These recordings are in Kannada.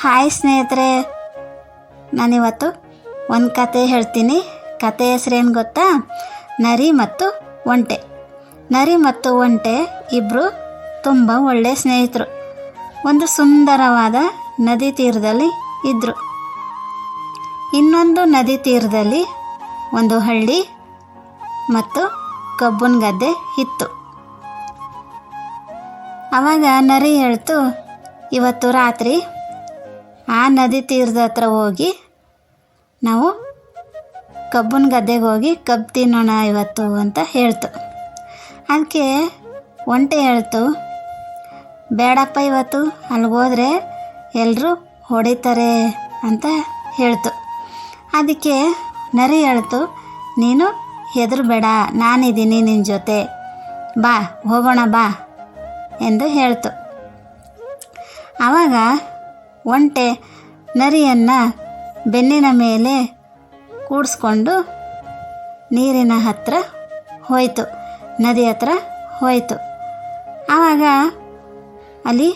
ಹಾಯ್ ಸ್ನೇಹಿತರೆ. ನಾನಿವತ್ತು ಒಂದು ಕತೆ ಹೇಳ್ತೀನಿ. ಕತೆ ಹೆಸರೇನು ಗೊತ್ತಾ? ನರಿ ಮತ್ತು ಒಂಟೆ. ನರಿ ಮತ್ತು ಒಂಟೆ ಇಬ್ಬರು ತುಂಬ ಒಳ್ಳೆಯ ಸ್ನೇಹಿತರು. ಒಂದು ಸುಂದರವಾದ ನದಿ ತೀರದಲ್ಲಿ ಇದ್ದರು ಇನ್ನೊಂದು ನದಿ ತೀರದಲ್ಲಿ ಒಂದು ಹಳ್ಳಿ ಮತ್ತು ಕಬ್ಬುನ ಗದ್ದೆ ಇತ್ತು. ಆವಾಗ ನರಿ ಹೇಳ್ತು, ಇವತ್ತು ರಾತ್ರಿ ಆ ನದಿ ತೀರದ ಹತ್ರ ಹೋಗಿ ನಾವು ಕಬ್ಬನ ಗದ್ದೆಗೆ ಹೋಗಿ ಕಬ್ಬು ತಿನ್ನೋಣ ಇವತ್ತು ಅಂತ ಹೇಳ್ತು. ಅದಕ್ಕೆ ಒಂಟೆ ಹೇಳ್ತು, ಬೇಡಪ್ಪ ಇವತ್ತು, ಅಲ್ಲಿಗೆ ಹೋದರೆ ಎಲ್ಲರೂ ಹೊಡಿತಾರೆ ಅಂತ ಹೇಳ್ತು. ಅದಕ್ಕೆ ನರಿ ಹೇಳ್ತು, ನೀನು ಹೆದರಬೇಡ, ನಾನಿದ್ದೀನಿ ನಿನ್ನ ಜೊತೆ. ಬಾ, ಹೋಗೋಣ ಬಾ ಎಂದು ಹೇಳ್ತು. ಆವಾಗ ಒಂಟೆ ನರಿಯನ್ನು ಬೆನ್ನಿನ ಮೇಲೆ ಕೂಡಿಸ್ಕೊಂಡು ನೀರಿನ ಹತ್ರ ಹೋಯಿತು, ನದಿ ಹತ್ರ ಹೋಯಿತು. ಆವಾಗ ಅಲ್ಲಿ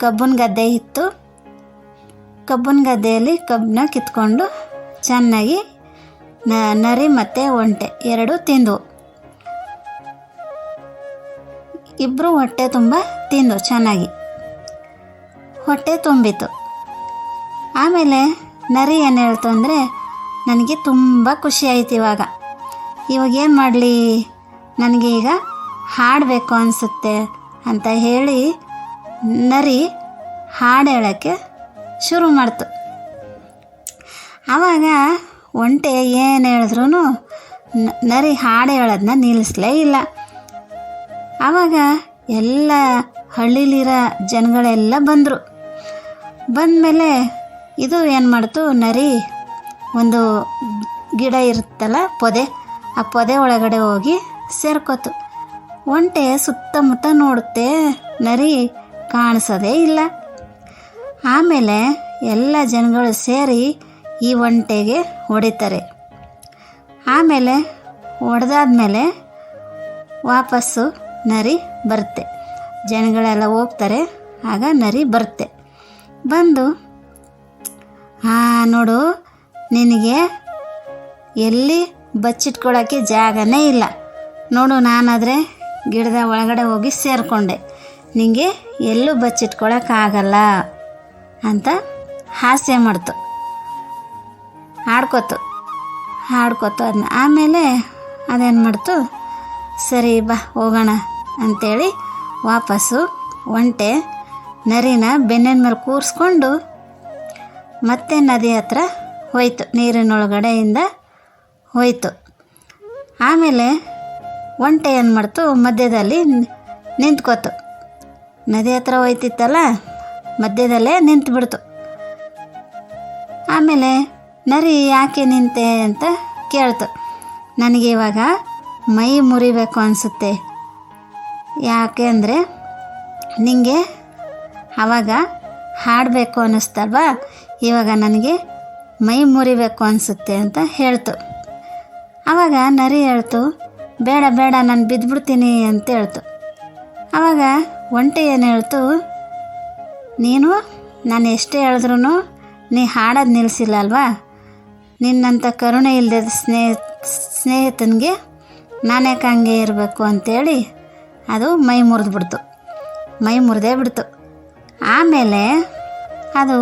ಕಬ್ಬನ ಗದ್ದೆ ಇತ್ತು. ಕಬ್ಬನ ಗದ್ದೆಯಲ್ಲಿ ಕಬ್ಬನ್ನ ಕಿತ್ಕೊಂಡು ಚೆನ್ನಾಗಿ ನರಿ ಮತ್ತು ಒಂಟೆ ಎರಡು ತಿಂದವು. ಇಬ್ಬರು ಹೊಟ್ಟೆ ತುಂಬ ತಿಂದು ಚೆನ್ನಾಗಿ. ಹೊಟ್ಟೆ ತುಂಬಿತು ಆಮೇಲೆ ನರಿ ಏನು ಹೇಳ್ತು ಅಂದರೆ, ನನಗೆ ತುಂಬ ಖುಷಿ ಆಯ್ತು ಇವಾಗ. ಇವಾಗ ಏನು ಮಾಡಲಿ? ನನಗೆ ಈಗ ಹಾಡಬೇಕು ಅನಿಸುತ್ತೆ ಅಂತ ಹೇಳಿ ನರಿ ಹಾಡು ಹೇಳೋಕ್ಕೆ ಶುರು ಮಾಡ್ತು. ಆವಾಗ ಒಂಟೆ ಏನು ಹೇಳಿದ್ರು ನರಿ ಹಾಡು ಹೇಳೋದನ್ನ ನಿಲ್ಲಿಸಲೇ ಇಲ್ಲ. ಆವಾಗ ಎಲ್ಲ ಹಳ್ಳಿಲಿರೋ ಜನಗಳೆಲ್ಲ ಬಂದರು. ಬಂದಮೇಲೆ ಇದು ಏನು ಮಾಡ್ತು, ನರಿ ಒಂದು ಗಿಡ ಇರುತ್ತಲ್ಲ ಪೊದೆ, ಆ ಪೊದೆ ಒಳಗಡೆ ಹೋಗಿ ಸೇರ್ಕೋತು. ಒಂಟೆ ಸುತ್ತಮುತ್ತ ನೋಡುತ್ತೆ, ನರಿ ಕಾಣಿಸೋದೇ ಇಲ್ಲ. ಆಮೇಲೆ ಎಲ್ಲ ಜನಗಳು ಸೇರಿ ಈ ಒಂಟೆಗೆ ಹೊಡಿತಾರೆ. ಆಮೇಲೆ ಹೊಡೆದಾದ್ಮೇಲೆ ವಾಪಸ್ಸು ನರಿ ಬರುತ್ತೆ. ಜನಗಳೆಲ್ಲ ಹೋಗ್ತಾರೆ, ಆಗ ನರಿ ಬರುತ್ತೆ. ಬಂದು ಹಾಂ, ನೋಡು. ನಿನಗೆ ಎಲ್ಲಿ ಬಚ್ಚಿಟ್ಕೊಳ್ಳೋಕ್ಕೆ ಜಾಗನೇ ಇಲ್ಲ. ನೋಡು, ನಾನಾದರೆ ಗಿಡದ ಒಳಗಡೆ ಹೋಗಿ ಸೇರಿಕೊಂಡೆ. ನಿನಗೆ ಎಲ್ಲೂ ಬಚ್ಚಿಟ್ಕೊಳಕ್ಕಾಗಲ್ಲ ಅಂತ ಹಾಸ್ಯ ಮಾಡ್ತು. ಹಾಡ್ಕೊತು. ಹಾಡ್ಕೊತು ಅದನ್ನ ಆಮೇಲೆ ಅದೇನು ಮಾಡ್ತು? ಸರಿ, ಬಾ, ಹೋಗೋಣ ಅಂಥೇಳಿ ವಾಪಸ್ಸು ಒಂಟೆ ನರಿನ ಬೆನ್ನಿನ ಮೇಲೆ ಕೂರಿಸ್ಕೊಂಡು ಮತ್ತೆ ನದಿ ಹತ್ರ ಹೋಯ್ತು, ನೀರಿನೊಳಗಡೆಯಿಂದ ಹೋಯ್ತು. ಆಮೇಲೆ ಒಂಟೆ ಏನು ಮಾಡ್ತು, ಮಧ್ಯದಲ್ಲಿ ನಿಂತ್ಕೋತು. ನದಿ ಹತ್ರ ಹೋಯ್ತಿತ್ತಲ್ಲ, ಮಧ್ಯದಲ್ಲೇ ನಿಂತುಬಿಡ್ತು. ಆಮೇಲೆ ನರಿ ಯಾಕೆ ನಿಂತೆ ಅಂತ ಕೇಳ್ತು. ನನಗೆ ಇವಾಗ ಮೈ ಮುರಿಬೇಕು ಅನಿಸುತ್ತೆ. ಯಾಕೆ ಅಂದರೆ ನಿಮಗೆ ಆವಾಗ ಹಾಡಬೇಕು ಅನ್ನಿಸ್ತಲ್ವಾ ಇವಾಗ ನನಗೆ ಮೈ ಮುರಿಬೇಕು ಅನಿಸುತ್ತೆ ಅಂತ ಹೇಳ್ತು. ಆವಾಗ ನರಿ ಹೇಳ್ತು, ಬೇಡ ಬೇಡ, ನಾನು ಬಿದ್ದುಬಿಡ್ತೀನಿ ಅಂತ ಹೇಳ್ತು. ಆವಾಗ ಒಂಟೆ ಏನು ಹೇಳ್ತು, ನೀನು, ನಾನು ಎಷ್ಟೇ ಹೇಳಿದ್ರೂ ನೀ ಹಾಡೋದು ನಿಲ್ಲಿಸಿಲ್ಲ ಅಲ್ವಾ? ನಿನ್ನಂಥ ಕರುಣೆ ಇಲ್ಲದ ಸ್ನೇಹ, ಸ್ನೇಹಿತನಿಗೆ ನಾನೇಕ ಹಂಗೆ ಇರಬೇಕು ಅಂತೇಳಿ ಅದು ಮೈ ಮುರಿದ್ಬಿಡ್ತು. ಮೈ ಮುರಿದೇ ಬಿಡ್ತು. ಆಮೇಲೆ ಅದು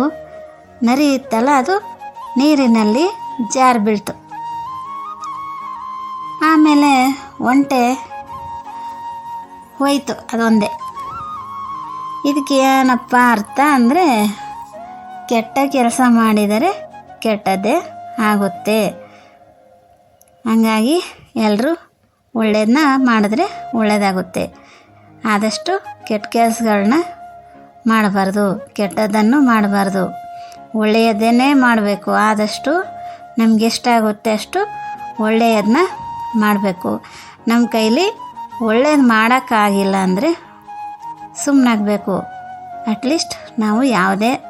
ನರಿ ಇತ್ತಲ್ಲ ಅದು? ನೀರಿನಲ್ಲಿ ಜಾರ್ ಬೀಳ್ತು. ಆಮೇಲೆ ಒಂಟೆ ಹೋಯ್ತು ಅದೊಂದೇ. ಇದಕ್ಕೆ ಏನಪ್ಪ ಅರ್ಥ ಅಂದರೆ ಕೆಟ್ಟ ಕೆಲಸ ಮಾಡಿದರೆ ಕೆಟ್ಟದ್ದೇ ಆಗುತ್ತೆ. ಹಂಗಾಗಿ ಎಲ್ಲರೂ ಒಳ್ಳೇದನ್ನ ಮಾಡಿದ್ರೆ ಒಳ್ಳೆಯದಾಗುತ್ತೆ ಆದಷ್ಟು ಕೆಟ್ಟ ಕೆಲಸಗಳನ್ನ ಮಾಡಬಾರ್ದು, ಕೆಟ್ಟದ್ದನ್ನು ಮಾಡಬಾರ್ದು. ಒಳ್ಳೆಯದನ್ನೇ ಮಾಡಬೇಕು. ಆದಷ್ಟು ನಮ್ಗೆ ಎಷ್ಟಾಗುತ್ತೆ ಅಷ್ಟು ಒಳ್ಳೆಯದನ್ನ ಮಾಡಬೇಕು. ನಮ್ಮ ಕೈಲಿ ಒಳ್ಳೇದು ಮಾಡೋಕ್ಕಾಗಿಲ್ಲ ಅಂದರೆ ಸುಮ್ಮನಾಗಬೇಕು ಅಟ್ಲೀಸ್ಟ್ ನಾವು ಯಾವುದೇ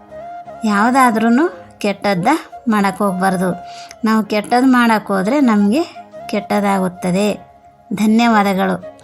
ಯಾವುದಾದ್ರೂ ಕೆಟ್ಟದ್ದ ಮಾಡೋಕ್ಕೆ ಹೋಗ್ಬಾರ್ದು. ನಾವು ಕೆಟ್ಟದ್ದು ಮಾಡೋಕ್ಕೋದ್ರೆ ನಮಗೆ ಕೆಟ್ಟದಾಗುತ್ತದೆ. ಧನ್ಯವಾದಗಳು.